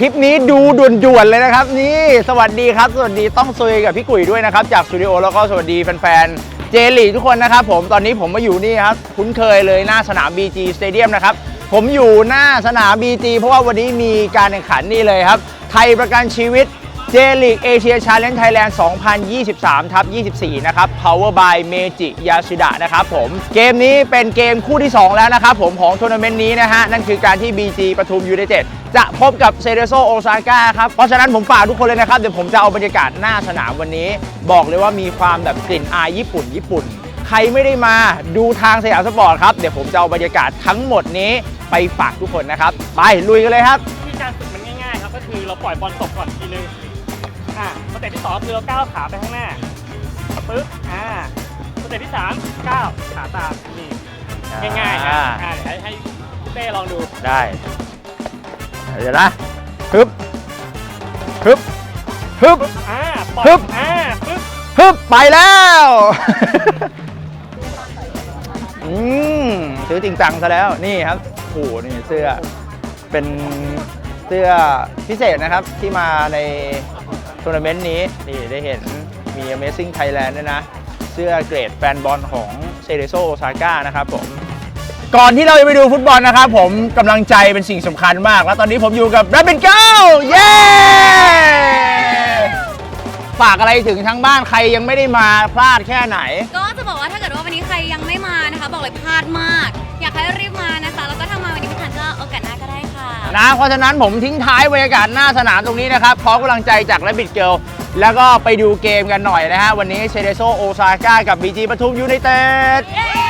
คลิปนี้ดูด่วนๆเลยนะครับ นี่สวัสดีครับ สวัสดีต้องซุยกับพี่กุ๋ยด้วยนะครับ จากสตูดิโอแล้วก็สวัสดีแฟนๆเจลี่ทุกคนนะครับผมตอนนี้ผมมาอยู่นี่ครับ คุ้นเคยเลยหน้าสนาม BG Stadium นะครับ ผมอยู่หน้าสนาม BG เพราะว่าวันนี้มีการแข่งขันนี่เลยครับ ไทยประกันชีวิต เจลีกเอเชียชาเลนจ์ไทยแลนด์ 2023 ทับ 24 นะครับ Power by Meiji Yasuda นะครับผม เกมนี้เป็นเกมคู่ที่ 2 แล้วนะครับผมของทัวร์นาเมนต์นี้นะฮะ นั่นคือการที่ BG ปทุมยูไนเต็ดจะพบกับเซเรโซโอซาก้าครับ เพราะฉะนั้นผมฝากทุกคนเลยนะครับ เดี๋ยวผมจะเอาบรรยากาศหน้าสนามวันนี้ บอกเลยว่ามีความแบบกลิ่นอายญี่ปุ่น ญี่ปุ่น ใครไม่ได้มาดูทางสยามสปอร์ตครับ เดี๋ยวผมจะเอาบรรยากาศทั้งหมดนี้ไปฝากทุกคนนะครับ ไปลุยกันเลยครับ วิธีการฝึกมันง่ายๆครับก็คือเราปล่อยบอลตกก่อนทีนึง อ่าสเต็ปที่สองคือเราก้าวขาไปข้างหน้าปึ๊บอ่าสเต็ปที่สามก้าวขาตามนี่ง่ายๆครับอ่าเดี๋ยวให้ให้พี่เต้ลองดูได้ เดี๋ยวนะฮึบฮึบฮึบปึ๊บอ่าปล่อยปึ๊บอ่าปึ๊บฮึบไปแล้ว อืมซื้อจริงจังซะแล้วนี่ครับโอ้โหนี่เสื้อเป็นเสื้อพิเศษนะครับที่มาใน ทัวร์นาเมนต์นี้นี่ได้เห็นมี Amazing Thailand ด้วยนะ เสื้อเกรดแฟนบอลของเซเรโซโอซาก้านะครับผม ก่อนที่เราจะไปดูฟุตบอลนะครับผมกำลังใจเป็นสิ่งสำคัญมาก แล้วตอนนี้ผมอยู่กับ r a b b i t g i r l เย้ฝากอะไรถึงทั้งบ้านใครยังไม่ได้มาพลาดแค่ไหน ก็จะบอกว่าถ้าเกิดว่าวันนี้ใครยังไม่มานะคะ บอกเลยพลาดมาก อยากให้รีบมา นะ เพราะฉะนั้นผมทิ้งท้ายบรรยากาศหน้าสนามตรงนี้นะครับขอกำลังใจจากและบิดเกิลแล้วก็ไปดูเกมกันหน่อยนะฮะ วันนี้เชเดโซโอซาก้ากับ BG ปทุมยูไนเต็ด